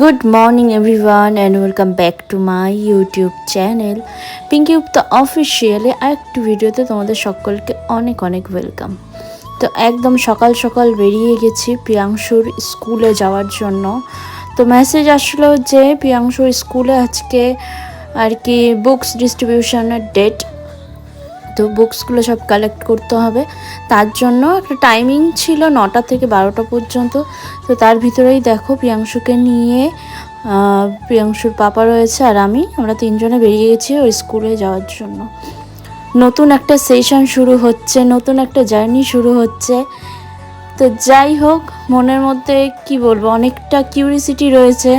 Good morning everyone and welcome back to my YouTube channel Pinki up the অফিসিয়ালে আরেকটি ভিডিওতে তোমাদের সকলকে অনেক অনেক ওয়েলকাম তো একদম সকাল সকাল বেরিয়ে গেছি প্রিয়াংশুর স্কুলে যাওয়ার জন্য। তো মেসেজ আসলো যে, প্রিয়াংশুর স্কুলে আজকে আর কি বুকস ডিস্ট্রিবিউশনের ডেট তো বুকসগুলো সব কালেক্ট করতে হবে। তার জন্য একটা টাইমিং ছিল নটা থেকে বারোটা পর্যন্ত। তো তার ভিতরেই দেখো প্রিয়াংশুকে নিয়ে প্রিয়াংশুর পাপা রয়েছে আর আমি। আমরা তিনজনে বেরিয়ে গেছি ওই স্কুলে যাওয়ার জন্য। নতুন একটা সেশন শুরু হচ্ছে নতুন একটা জার্নি শুরু হচ্ছে। তো যাই হোক মনের মধ্যে কি বলব অনেকটা কিউরিসিটি রয়েছে।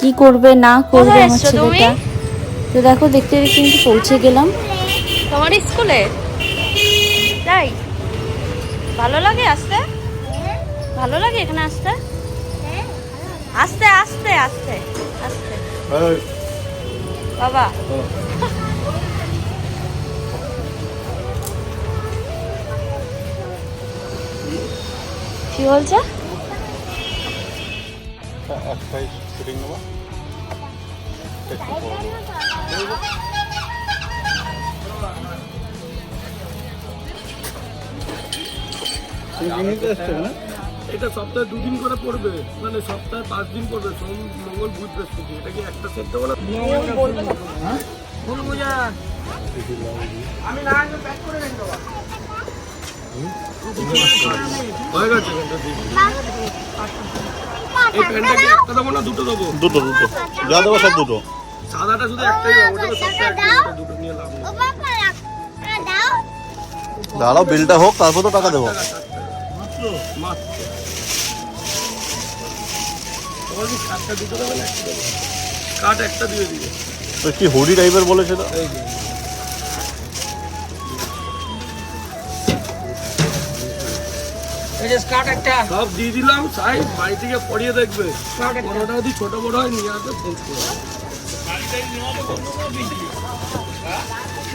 কি করবে না করবে আমার ছেলেটা? তো দেখো দেখতে দেখতে কিন্তু পৌঁছে গেলাম। তোমার স্কুলে? তাই ভালো লাগে আসতে? ভালো লাগে এখানে আসতে? আস্তে আস্তে আস্তে আস্তে। বাবা। কি বলছে? একটাই শুটিং নেব। এটা সপ্তাহে দুদিন করে পড়বে মানে সপ্তাহে পাঁচ দিন পড়বে সোম মঙ্গল বুধ বৃহস্পতি এটা কি একটা সেট দেবো না হয়ে দেবো না দুটো দেবো? দুটো দুটো। যা দেবো সব দুটো। সাদাটা শুধু একটাই দুটো নিয়ে লাভ দাঁড়াও বিলটা হোক তারপর তো টাকা দেবো। মাত্র। তোমার কি কাঠটা দুটো দেবে না একটা দেবো কাঠ একটা দিয়ে দিবে। কি হুডি টাইপের বলেছিল এই সব দিয়ে দিলাম সাই বাড়ি থেকে পড়িয়ে দেখবে। যদি ছোট বড় হয় নিয়ে আসবে চেঞ্জ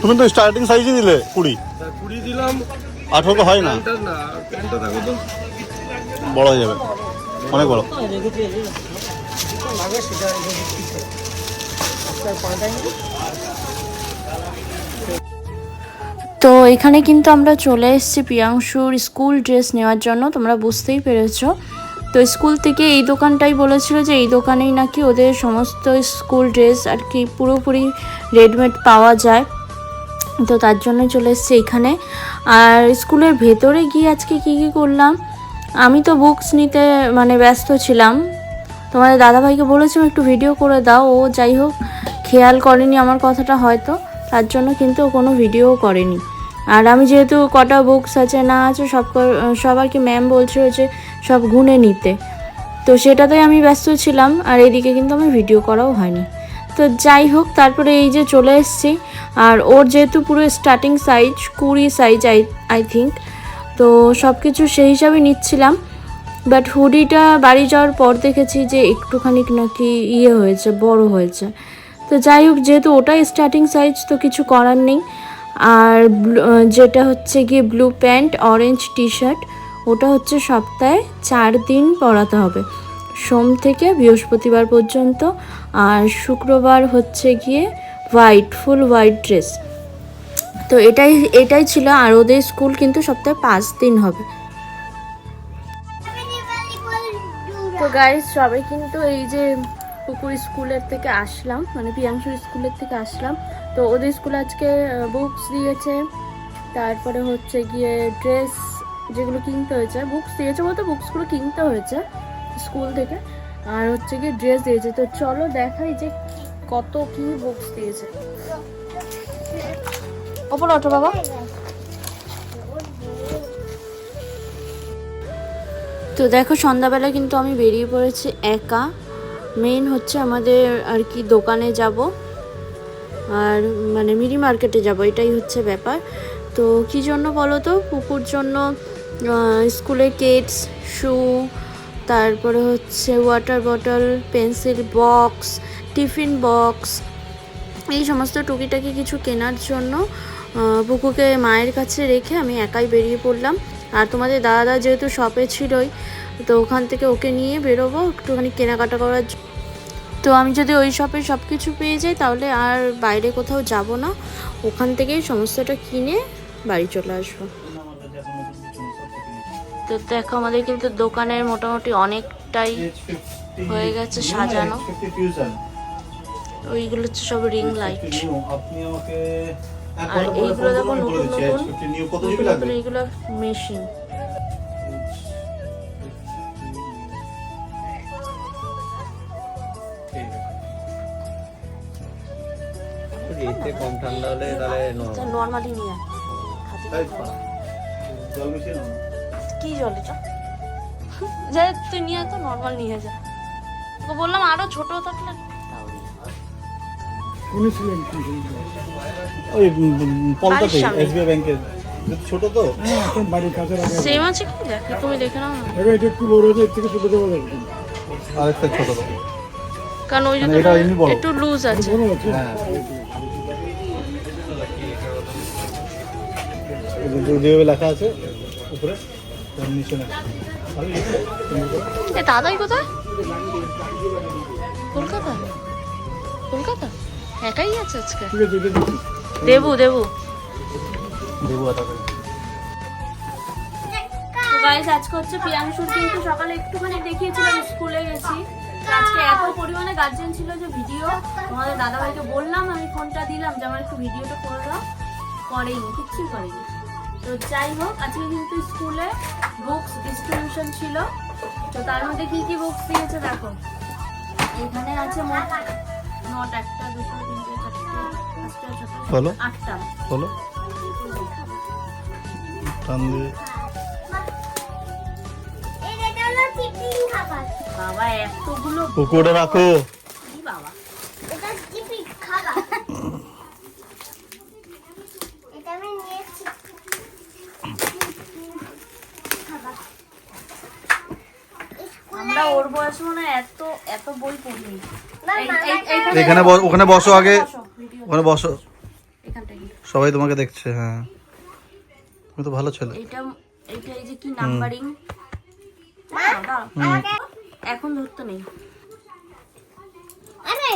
তুমি তো স্টার্টিং সাইজই দিলে কুড়ি। কুড়ি দিলাম আঠেরো তো হয় না? বড় হয়ে যাবে। অনেক বড়। তো এখানে কিন্তু আমরা চলে এসেছি প্রিয়াংশুর স্কুল ড্রেস নেওয়ার জন্য তোমরা বুঝতেই পেরেছ। তো স্কুল থেকে এই দোকানটাই বলেছিল যে এই দোকানেই নাকি ওদের সমস্ত স্কুল ড্রেস আর কি পুরোপুরি রেডিমেড পাওয়া যায়। তো তার জন্য চলে এসেছি এখানে। আর স্কুলের ভেতরে গিয়ে আজকে কী কী করলাম? আমি তো বুকস নিতে মানে ব্যস্ত ছিলাম। তোমাদের দাদাভাইকে বলেছিলাম, একটু ভিডিও করে দাও। ও যাই হোক, খেয়াল করেনি আমার কথাটা হয়তো। তার জন্য কিন্তু কোনো ভিডিও করেনি। আর আমি যেহেতু কটা বুকস আছে, না আছে, সব ক- সবাইকে ম্যাম বলছিল যে সব গুনে নিতে। তো সেটাতেই আমি ব্যস্ত ছিলাম, আর এদিকে কিন্তু আমার ভিডিও করাও হয়নি। তো যাই হোক, তারপরে এই যে চলে এসেছি। আর ওর যেহেতু পুরো স্টার্টিং সাইজ কুড়ি সাইজ আই আই থিঙ্ক তো সব কিছু সেই হিসাবে নিচ্ছিলাম। বাট হুডিটা বাড়ি যাওয়ার পর দেখেছি যে একটুখানি নাকি ইয়ে হয়েছে, বড় হয়েছে। তো যাই হোক, যেহেতু ওটাই স্টার্টিং সাইজ তো কিছু করার নেই। আর যেটা হচ্ছে গিয়ে blue pant orange T shirt ওটা হচ্ছে সপ্তাহে চার দিন পরাতে হবে। সোম থেকে বৃহস্পতিবার পর্যন্ত আর শুক্রবার হচ্ছে গিয়ে হোয়াইট, ফুল হোয়াইট ড্রেস। তো এটাই এটাই ছিল আর ওদের স্কুল কিন্তু সপ্তাহে পাঁচ দিন হবে। তো গাইজ সবাই কিন্তু এই যে পুকুর স্কুলের থেকে আসলাম মানে প্রিয়াংশুর স্কুলের থেকে আসলাম। তো ওদের স্কুলে আজকে বুকস দিয়েছে। তারপরে হচ্ছে গিয়ে ড্রেস যেগুলো কিনতে হয়েছে বুকস দিয়েছে বলতে বুকসগুলো কিনতে হয়েছে। স্কুল থেকে। আর হচ্ছে গিয়ে ড্রেস দিয়েছে। তো চলো দেখাই যে কত কি বুকস দিয়েছে। ওপর অটো বাবা। তো দেখো, সন্ধ্যাবেলা কিন্তু আমি বেরিয়ে পড়েছি একা। মেন হচ্ছে আমাদের আর কি দোকানে যাব। আর মানে মিনি মার্কেটে যাব, এটাই হচ্ছে ব্যাপার। তো কী জন্য বলো তো? পুকুর জন্য স্কুলে কেটস শু তারপরে হচ্ছে water bottle pencil box tiffin box এই সমস্ত টুকিটাকি কিছু কেনার জন্য পুকুকে মায়ের কাছে রেখে আমি একাই বেরিয়ে পড়লাম। আর তোমাদের দাদা যেহেতু শপে ছিলই, তো ওখান থেকে ওকে নিয়ে বেরোবো, একটুখানি কেনাকাটা করার তো আমি যদি ওই শপে সব কিছু পেয়ে যাই, তাহলে আর বাইরে কোথাও যাব না। ওখান থেকেই সমস্তটা কিনে বাড়ি চলে আসব। তো দেখো আমাদের কিন্তু দোকানের মোটামুটি অনেকটাই হয়ে গেছে সাজানো। ওইগুলো হচ্ছে সব রিং লাইট আর এইগুলো দেখো নতুন নতুন। H50 new কত নতুন জিবি নতুন লাগবে এইগুলো মেশিন এতে কম ঠান্ডা হলে তাহলে normal। নর্মালি নিয়ে খাতে জল মিশিয়ে নাও। কি জলে চ যা তুই নিয়ে তো নর্মাল নিয়ে যা। তোকে বললাম আরও ছোট থাকলে আয়। ওই। এসবিআই ব্যাংকের। ছোট তো? বাড়ির কাছে সেম আছে। কি? দেখ তুমি দেখে নাও এটা একটু বড় হয়েছে এর থেকে ছোট দেওয়া আরেকটা ছোট তো কারণ ওই মানে এটা এমনি বড়? একটু লুজ আছে। আছে। হ্যাঁ। এই যে- যেভাবে লেখা আছে উপরে। দাদাই কোথায়? কলকাতা? একাই আছে আজকে? দেবু দেবু। সকালে একটুখানি দেখিয়েছিলাম স্কুলে গেছি। আজকে এত পরিমাণে গার্জেন ছিল যে ভিডিও তোমাদের দাদাভাইকে বললাম, আমি ফোনটা দিলাম যে, আমার একটু ভিডিওটা করে দাও। করেনি কিচ্ছুই করেনি তো যাই হোক আজকে কিন্তু স্কুলে বুকস ডিস্ট্রিবিউশন ছিল। তো তার মধ্যে কি কি বুকস দিয়েছে দেখো? এখানে আছে মোট নট একটা দুটো তিনটে চারটে। আটটা। বলো। টান দিয়ে। বাবা এতগুলো পুকুরে রাখো। বাবা এটা আমি নিয়েছি আমরা ওর বয়সে মনে হয় এত বই পড়িনি। এখানে ওখানে বসো আগে। ওখানে বসো। সবাই তোমাকে দেখছে হ্যাঁ। তুমি তো ভালো ছেলে। এটা এটা এই যে কি নাম্বারিং? এখন ধরতে নেই। আরে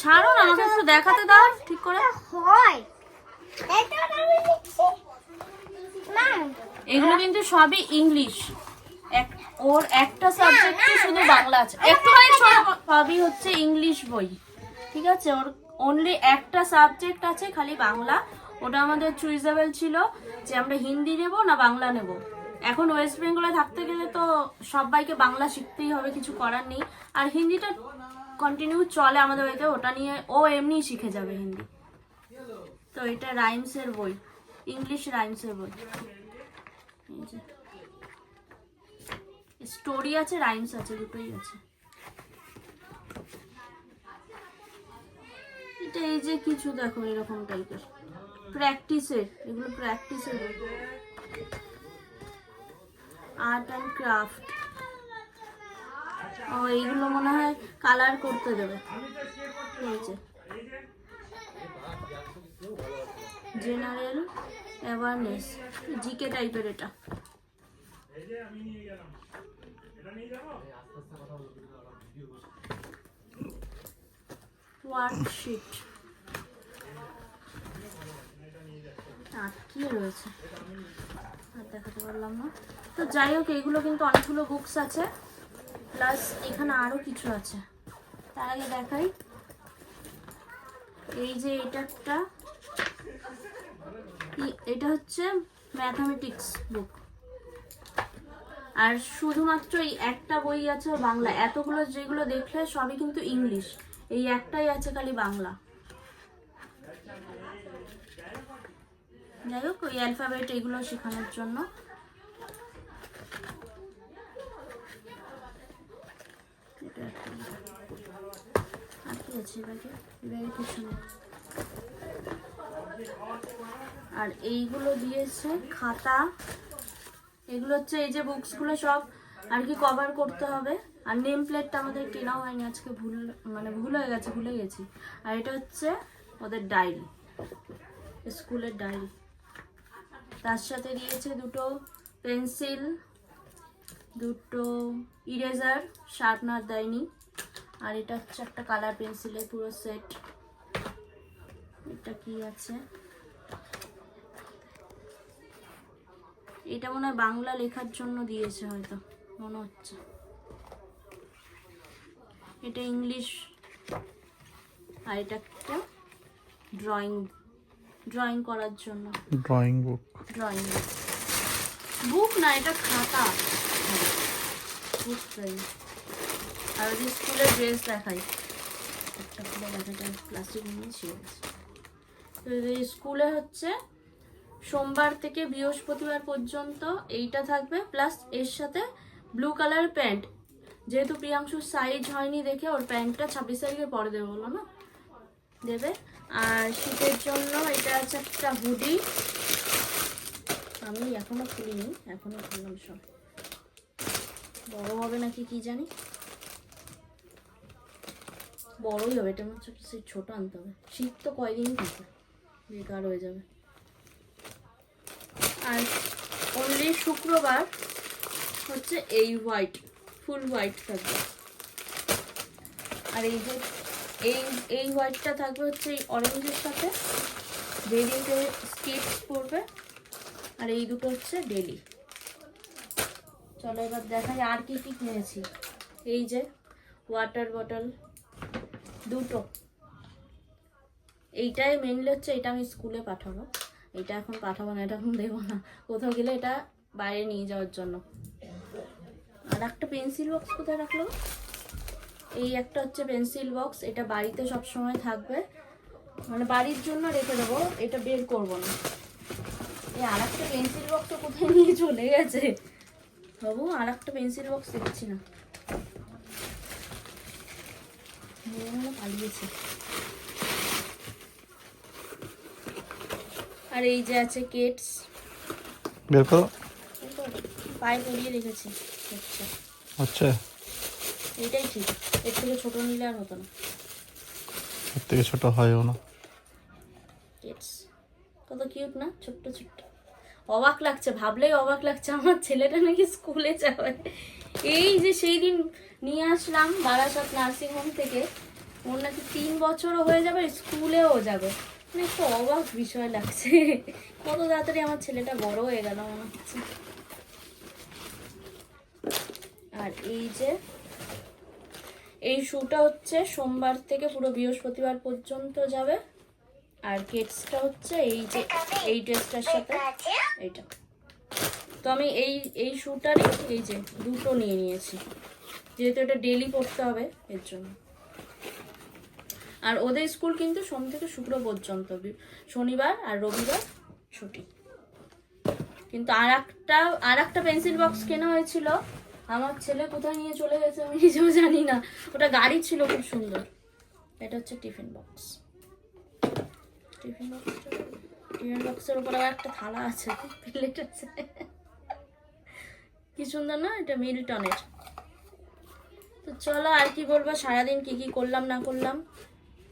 ছাড়ো না আমাকে একটু দেখাতে দাও ঠিক করে। হয়। এগুলো কিন্তু সবই ইংলিশ ওর একটা সাবজেক্টে শুধু বাংলা আছে। একটুখানি সবই হচ্ছে ইংলিশ বই। ঠিক আছে? ওর অনলি একটা সাবজেক্ট আছে, খালি বাংলা। ওটা আমাদের চুইজেবল ছিল যে আমরা হিন্দি নেব না বাংলা নেব। এখন ওয়েস্ট বেঙ্গলে থাকতে গেলে তো সবাইকে বাংলা শিখতেই হবে, কিছু করার নেই। আর হিন্দিটা কন্টিনিউ চলে আমাদের বাড়িতে, ওটা নিয়ে ও এমনিই শিখে যাবে হিন্দি। তো এটা রাইমসের বই ইংলিশ রাইমসের বই। স্টোরি আছে রাইমস আছে, দুটোই আছে। এটা এই যে কিছু দেখো, এরকম টাইপের প্র্যাকটিসের এগুলো প্র্যাকটিসের আর্ট অ্যান্ড ক্রাফট ও, এইগুলো মনে হয় কালার করতে দেবে। এই জেনারেল অ্যাওয়ারনেস জিকে টাইপের এটা। ওয়ার্কশিট আটকিয়ে রয়েছে আর দেখাতে পারলাম না। তো যাই হোক এগুলো কিন্তু অনেকগুলো বুকস আছে প্লাস এখানে আরও কিছু আছে। তার আগে দেখাই। এই যে এটা একটা এটা হচ্ছে ম্যাথামেটিক্স বুক আর শুধুমাত্র এই একটা বই আছে বাংলা। এতগুলো যেগুলো দেখলে সবই কিন্তু ইংলিশ। এই একটাই আছে খালি বাংলা। যাই হোক, ওই অ্যালফাবেট এগুলো শেখানোর জন্য। আর আর এইগুলো দিয়েছে খাতা এগুলো হচ্ছে এই যে বুকসগুলো সব, আর কি কভার করতে হবে। আর নেম প্লেটটা আমাদের কেনা হয়নি, আজকে ভুল মানে ভুল হয়ে গেছে, ভুলে গেছি। আর এটা হচ্ছে ওদের ডায়েরি স্কুলের ডায়েরি তার সাথে দিয়েছে দুটো পেন্সিল, দুটো ইরেজার শার্পনার দেয়নি। আর এটা হচ্ছে একটা কালার পেন্সিলের পুরো সেট এটা কি আছে? এটা মনে হয় বাংলা লেখার জন্য দিয়েছে হয়তো মনে হচ্ছে। এটা ইংলিশ আর এটা একটা ড্রয়িং ড্রয়িং করার জন্য। ড্রয়িং বুক ড্রয়িং বুক বুক না এটা খাতা। বুক ড্রয়িং আর ওই স্কুলের ড্রেস দেখাই। একটা খুলে দেখাটা প্লাস্টিক নিয়ে তো স্কুলে হচ্ছে সোমবার থেকে বৃহস্পতিবার পর্যন্ত এইটা থাকবে প্লাস এর সাথে ব্লু কালার প্যান্ট যেহেতু প্রিয়াংশুর সাইজ হয়নি দেখে ওর প্যান্টটা ছাব্বিশ তারিখে পরে দেবে বলো না? দেবে। আর শীতের জন্য এটা আছে একটা হুডি আমি এখনও খুলিনি, এখনও খুললাম সব। বড় হবে নাকি কি জানি? বড়ই হবে, এটা হচ্ছে ছোট আনতে হবে। শীত তো কয়দিনই থাকে বেকার হয়ে যাবে। আর অনলি শুক্রবার হচ্ছে এই হোয়াইট ফুল হোয়াইট থাকবে। আর এই যে, এই এই হোয়াইটটা থাকবে হচ্ছে এই অরেঞ্জের সাথে। ডেলিতে স্কিপস পড়বে আর এই দুটো হচ্ছে ডেলি চলো এবার দেখাই আর কি কি কিনেছি। এই যে ওয়াটার বটল দুটো। এইটাই মেনলি হচ্ছে, এটা আমি স্কুলে পাঠাবো। এটা এখন পাঠাবো না, এটা এখন দেবো না। কোথাও গেলে এটা বাইরে নিয়ে যাওয়ার জন্য। আর একটা পেন্সিল বক্স কোথায় রাখল? এই একটা হচ্ছে পেন্সিল বক্স, এটা বাড়িতে সব সময় থাকবে। মানে বাড়ির জন্য রেখে দেবো, এটা বের করব না। এই আর একটা পেন্সিল বক্স কোথায় নিয়ে চলে গেছে? বাবু আর একটা পেন্সিল বক্স দেখছি না। হয়, পালিয়েছে। আর এই যে আছে কেটস। বের করো। পায়ে পরিয়ে রেখেছি। আচ্ছা। আচ্ছা। এইটাই ঠিক। এর থেকে ছোট নিলে আর হতো না। এর থেকে ছোট হয়ও না। কিডস কত কিউট না? ছোট্ট ছোট্ট। অবাক লাগছে ভাবলেই অবাক লাগছে। আমার ছেলেটা নাকি স্কুলে যাবে। এই যে সেই দিন নিয়ে আসলাম বারাসাত নার্সিং হোম থেকে। ওর নাকি তিন বছরও হয়ে যাবে স্কুলেও যাবে। মানে একটু অবাক বিষয় লাগছে। কত তাড়াতাড়ি আমার ছেলেটা বড় হয়ে গেল মনে হচ্ছে। আর এই যে, এই শুটা হচ্ছে সোমবার থেকে পুরো বৃহস্পতিবার পর্যন্ত যাবে। আর কেটসটা হচ্ছে এই যে, এই ড্রেসটার সাথে এইটা। তো আমি এই এই শুটারই এই যে দুটো নিয়ে নিয়েছি। যেহেতু এটা ডেলি পড়তে হবে, এর জন্য। আর ওদের স্কুল কিন্তু সোম থেকে শুক্র পর্যন্ত শনিবার আর রবিবার ছুটি। কিন্তু আর একটা আর একটা পেন্সিল বক্স কেনা হয়েছিল। আমার ছেলে কোথায় নিয়ে চলে গেছে আমি নিজেও জানি না। ওটা গাড়ি ছিল খুব সুন্দর। এটা হচ্ছে tiffin box tiffin box tiffin বক্সের উপর আবার একটা থালা আছে। প্লেট আছে। কি সুন্দর না? এটা মিল্টনের। তো চলো আর কি বলব? সারাদিন কি কি করলাম, না করলাম?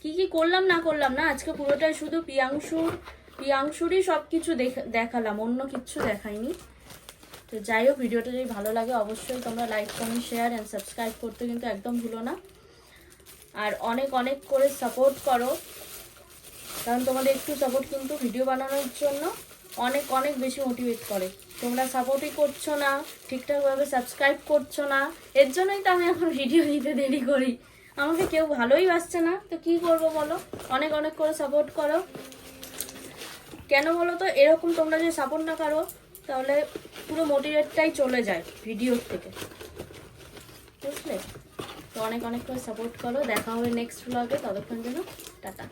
কি কি করলাম, না করলাম না, আজকে পুরোটাই শুধু প্রিয়াংশুর প্রিয়াংশুরই সব কিছু দেখালাম, অন্য কিচ্ছু দেখাইনি। তো যাই হোক, ভিডিওটা যদি ভালো লাগে অবশ্যই তোমরা like comment share and subscribe করতে কিন্তু একদম ভুলো না। আর অনেক অনেক করে সাপোর্ট করো। কারণ তোমাদের একটু সাপোর্ট কিন্তু ভিডিও বানানোর জন্য অনেক অনেক বেশি মোটিভেট করে। তোমরা সাপোর্টই করছ না, ঠিকঠাকভাবে সাবস্ক্রাইব করছ না, এর জন্যই তো আমি এখন ভিডিও দিতে দেরি করি। আমাকে কেউ ভালোই বাসছে না, তো কি করব বলো? অনেক অনেক করে সাপোর্ট করো। কেন বলো তো, এরকম তোমরা যদি সাপোর্ট না করো, তাহলে পুরো মোটিভেটটাই চলে যায় ভিডিওর থেকে। বুঝলে? তো অনেক অনেক করে সাপোর্ট করো। দেখা হবে নেক্সট ব্লগে ততক্ষণ যেন টাটা।